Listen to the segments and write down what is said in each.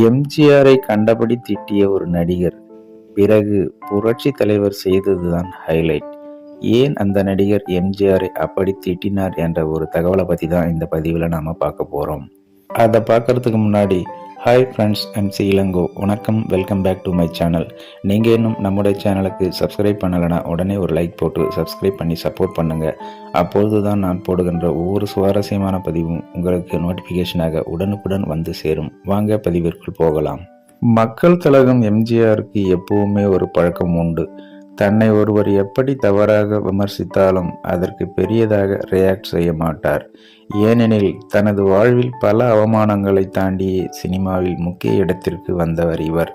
எம்ஜிஆரை கண்டபடி திட்டிய ஒரு நடிகர் பிறகு புரட்சி தலைவர் செய்ததுதான் ஹைலைட் ஏன் அந்த நடிகர் எம்ஜிஆரை அப்படி திட்டினார் என்ற ஒரு தகவலை பற்றி தான் இந்த பதிவில் நாம் பார்க்க போகிறோம் அதை பார்க்கறதுக்கு முன்னாடி ஹாய் ஃப்ரெண்ட்ஸ் எம்சி இளங்கோ வணக்கம் welcome back to my channel நீங்கள் இன்னும் நம்முடைய சேனலுக்கு சப்ஸ்கிரைப் பண்ணலைன்னா உடனே ஒரு லைக் போட்டு சப்ஸ்கிரைப் பண்ணி சப்போர்ட் பண்ணுங்கள் அப்பொழுது தான் நான் போடுகின்ற ஒவ்வொரு சுவாரஸ்யமான பதிவும் உங்களுக்கு நோட்டிஃபிகேஷனாக உடனுக்குடன் வந்து சேரும். வாங்க பதிவிற்குள் போகலாம். மக்கள் தலகம் எம்ஜிஆருக்கு எப்பவுமே ஒரு பழக்கம் உண்டு. தன்னை ஒருவர் எப்படி தவறாக விமர்சித்தாலும் அதற்கு பெரியதாக ரியாக்ட் செய்ய மாட்டார். ஏனெனில் தனது வாழ்வில் பல அவமானங்களை தாண்டியே சினிமாவில் முக்கிய இடத்திற்கு வந்தவர் இவர்.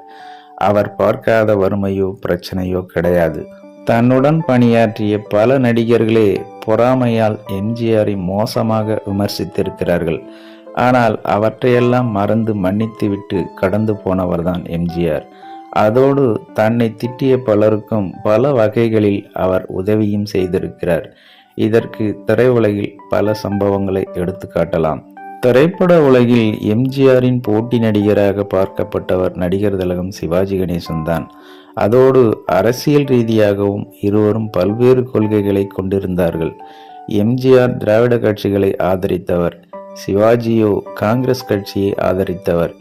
அவர் பார்க்காத வறுமையோ பிரச்சனையோ கிடையாது. தன்னுடன் பணியாற்றிய பல நடிகர்களே பொறாமையால் எம்ஜிஆரை மோசமாக விமர்சித்திருக்கிறார்கள். ஆனால் அவற்றையெல்லாம் மறந்து மன்னித்துவிட்டு கடந்து போனவர்தான் எம்ஜிஆர். அதோடு தன்னை திட்டிய பலருக்கும் பல வகைகளில் அவர் உதவியும் செய்திருக்கிறார். இதற்கு திரையுலகில் பல சம்பவங்களை எடுத்து காட்டலாம். திரைப்பட உலகில் எம்ஜிஆரின் போட்டி நடிகராக பார்க்கப்பட்டவர் நடிகர் திலகம் சிவாஜி கணேசன் தான். அதோடு அரசியல் ரீதியாகவும் இருவரும் பல்வேறு கொள்கைகளை கொண்டிருந்தார்கள். எம்ஜிஆர் திராவிட கட்சிகளை ஆதரித்தவர் சிவாஜியோ காங்கிரஸ் கட்சியை ஆதரித்தவர்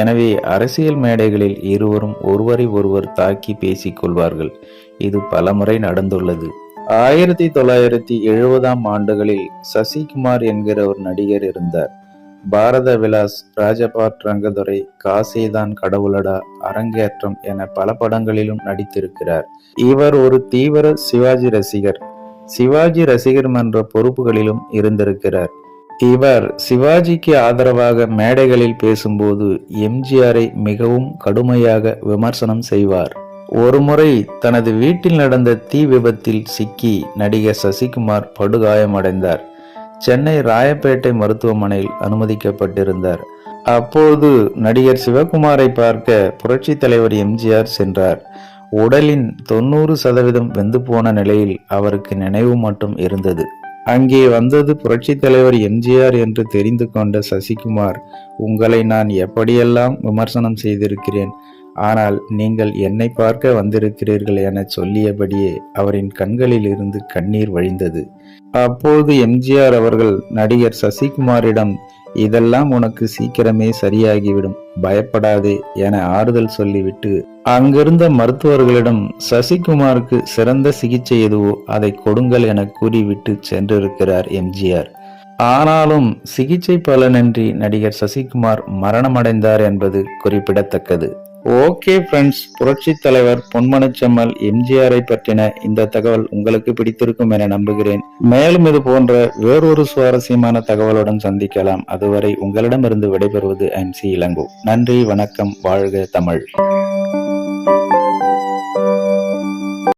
எனவே அரசியல் மேடைகளில் இருவரும் ஒருவரை ஒருவர் தாக்கி பேசிக் கொள்வார்கள். இது பலமுறை நடந்துள்ளது. ஆயிரத்தி தொள்ளாயிரத்தி எழுபதாம் ஆண்டுகளில் சசிகுமார் என்கிற ஒரு நடிகர் இருந்தார். பாரத விலாஸ் ராஜபாட் ரங்கதுரை காசேதான் கடவுளடா அரங்கேற்றம் என பல படங்களிலும் நடித்திருக்கிறார். இவர் ஒரு தீவிர சிவாஜி ரசிகர். சிவாஜி ரசிகர் மன்ற பொறுப்புகளிலும் இருந்திருக்கிறார். இவர் சிவாஜிக்கு ஆதரவாக மேடைகளில் பேசும்போது எம்ஜிஆரை மிகவும் கடுமையாக விமர்சனம் செய்வார். ஒருமுறை தனது வீட்டில் நடந்த தீ விபத்தில் சிக்கி நடிகர் சசிகுமார் படுகாயமடைந்தார். சென்னை ராயப்பேட்டை மருத்துவமனையில் அனுமதிக்கப்பட்டிருந்தார். அப்போது நடிகர் சிவகுமாரை பார்க்க புரட்சி தலைவர் எம்ஜிஆர் சென்றார். உடலின் தொண்ணூறு சதவீதம் வெந்து போன நிலையில் அவருக்கு நினைவு மட்டும் இருந்தது. அங்கே வந்தது புரட்சி தலைவர் எம்ஜிஆர் என்று தெரிந்து கொண்ட சசிகுமார் உங்களை நான் எப்படியெல்லாம் விமர்சனம் செய்திருக்கிறேன்? ஆனால் நீங்கள் என்னை பார்க்க வந்திருக்கிறீர்கள் என சொல்லியபடியே அவரின் கண்களில் இருந்து கண்ணீர் வழிந்தது. அப்போது எம்ஜிஆர் அவர்கள் நடிகர் சசிகுமாரிடம் இதெல்லாம் உனக்கு சீக்கிரமே சரியாகிவிடும். பயப்படாதே என ஆறுதல் சொல்லிவிட்டு அங்கிருந்த மருத்துவர்களிடம் சசிகுமாருக்கு சிறந்த சிகிச்சை எதுவோ அதை கொடுங்கள் என கூறிவிட்டு சென்றிருக்கிறார் எம்ஜிஆர். ஆனாலும் சிகிச்சை பலனின்றி நடிகர் சசிகுமார் மரணமடைந்தார் என்பது குறிப்பிடத்தக்கது. ஓகே ஃப்ரெண்ட்ஸ் புரட்சி தலைவர் பொன்மனச்செம்மல் எம்ஜிஆரை பற்றின இந்த தகவல் உங்களுக்கு பிடித்திருக்கும் என நம்புகிறேன். மேலும் இது போன்ற வேறொரு சுவாரஸ்யமான தகவலுடன் சந்திக்கலாம். அதுவரை உங்களிடமிருந்து விடைபெறுவது எம் சி இளங்கோ. நன்றி வணக்கம் வாழ்க தமிழ்.